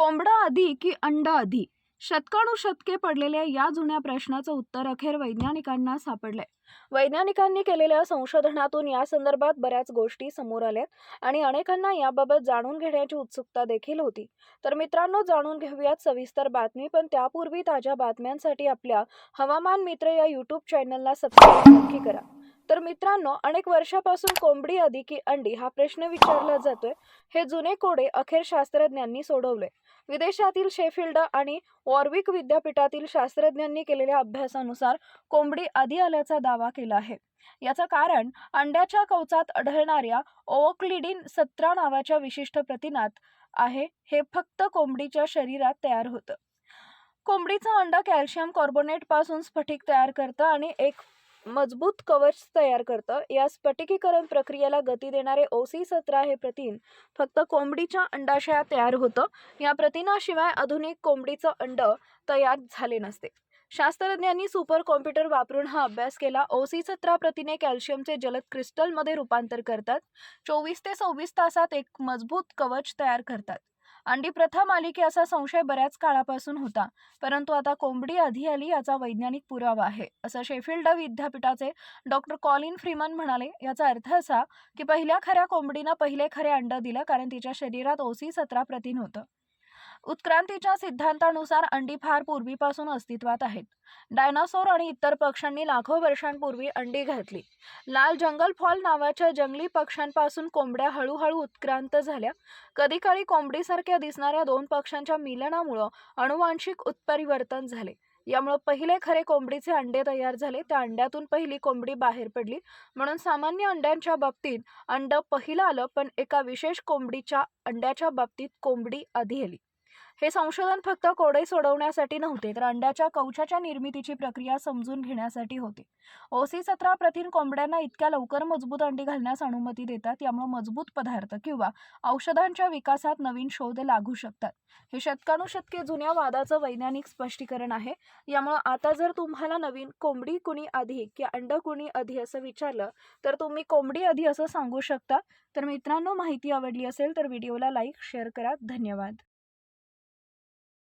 कोंबडा आधी की अंडा आधी? शतकानुशतके पडलेल्या या जुन्या प्रश्नाचं उत्तर अखेर वैज्ञानिकांना सापडलंय. वैज्ञानिकांनी केलेल्या संशोधनातून या संदर्भात बऱ्याच गोष्टी समोर आल्यात आणि अनेकांना याबाबत जाणून घेण्याची उत्सुकता देखील होती. तर मित्रांनो जाणून घेऊयात सविस्तर बातमी पण त्यापूर्वी ताज्या बातम्यांसाठी आपल्या हवामान मित्र या यूट्यूब चॅनलला सबस्क्राईब नक्की करा. तर मित्रांनो अनेक वर्षापासून कोंबडी आधी की अंडी हा प्रश्न विचारला जातोय. हे जुने कोडे अखेर शास्त्रज्ञांनी सोडवले. विदेशातील शेफिल्ड आणि वॉर्विक विद्यापीठातील शास्त्रज्ञांनी केलेल्या अभ्यासानुसार कोंबडी आधी आल्याचा दावा केला आहे. याचं कारण अंड्याच्या कवचात आढळणाऱ्या ओवक्लिडिन सतरा नावाच्या विशिष्ट प्रथिनात आहे. हे फक्त कोंबडीच्या शरीरात तयार होतं. कोंबडीचं अंडा कॅल्शियम कार्बोनेटपासून स्फटिक तयार करतं आणि एक मजबूत कवच तयार करतं. या स्फटिकीकरण प्रक्रियेला गती देणारे ओसी सतरा हे प्रथिन फक्त कोंबडीच्या अंडाशयात तयार होतं. या प्रथिनाशिवाय आधुनिक कोंबडीचं अंड तयार झाले नसते. शास्त्रज्ञांनी सुपर कॉम्प्युटर वापरून हा अभ्यास केला. ओसी सतरा प्रथिने कॅल्शियमचे जलद क्रिस्टलमध्ये रूपांतर करतात. चोवीस ते सव्वीस तासात एक मजबूत कवच तयार करतात. अंडी प्रथम आली की असा संशय बऱ्याच काळापासून होता परंतु आता कोंबडी आधी आली याचा वैज्ञानिक पुरावा आहे असं शेफिल्ड विद्यापीठाचे डॉक्टर कॉलिन फ्रीमन म्हणाले. याचा अर्थ असा की पहिल्या खऱ्या कोंबडीनं पहिले खरे अंड दिलं कारण तिच्या शरीरात ओसी सतरा प्रथिन होतं. उत्क्रांतीच्या सिद्धांतानुसार अंडी फार पूर्वीपासून अस्तित्वात आहेत. डायनासोर आणि इतर पक्ष्यांनी लाखो वर्षांपूर्वी अंडी घातली. लाल जंगल फॉल नावाच्या जंगली पक्ष्यांपासून कोंबड्या हळूहळू उत्क्रांत झाल्या. कधीकाळी कोंबडीसारख्या दिसणाऱ्या दोन पक्ष्यांच्या मिलनामुळं अनुवांशिक उत्परिवर्तन झाले. यामुळे पहिले खरे कोंबडीचे अंडे तयार झाले. त्या अंड्यातून पहिली कोंबडी बाहेर पडली. म्हणून सामान्य अंड्यांच्या बाबतीत अंड पहिलं आलं पण एका विशेष कोंबडीच्या अंड्याच्या बाबतीत कोंबडी आधी आली. हे संशोधन फक्त कोडे सोडवण्यासाठी नव्हते तर अंड्याच्या कवचाच्या निर्मितीची प्रक्रिया समजून घेण्यासाठी होते. ओसी सतरा प्रथिन कोंबड्यांना इतक्या लवकर मजबूत अंडी घालण्यास अनुमती देतात यामुळे मजबूत पदार्थ किंवा औषधांच्या विकासात नवीन शोध लागू शकतात. हे शतकानुशतके जुन्या वादाचं वैज्ञानिक स्पष्टीकरण आहे. यामुळे आता जर तुम्हाला नवीन कोंबडी कुणी आधी किंवा अंड कुणी आधी असं विचारलं तर तुम्ही कोंबडी आधी असं सांगू शकता. तर मित्रांनो माहिती आवडली असेल तर व्हिडिओला लाईक शेअर करा. धन्यवाद.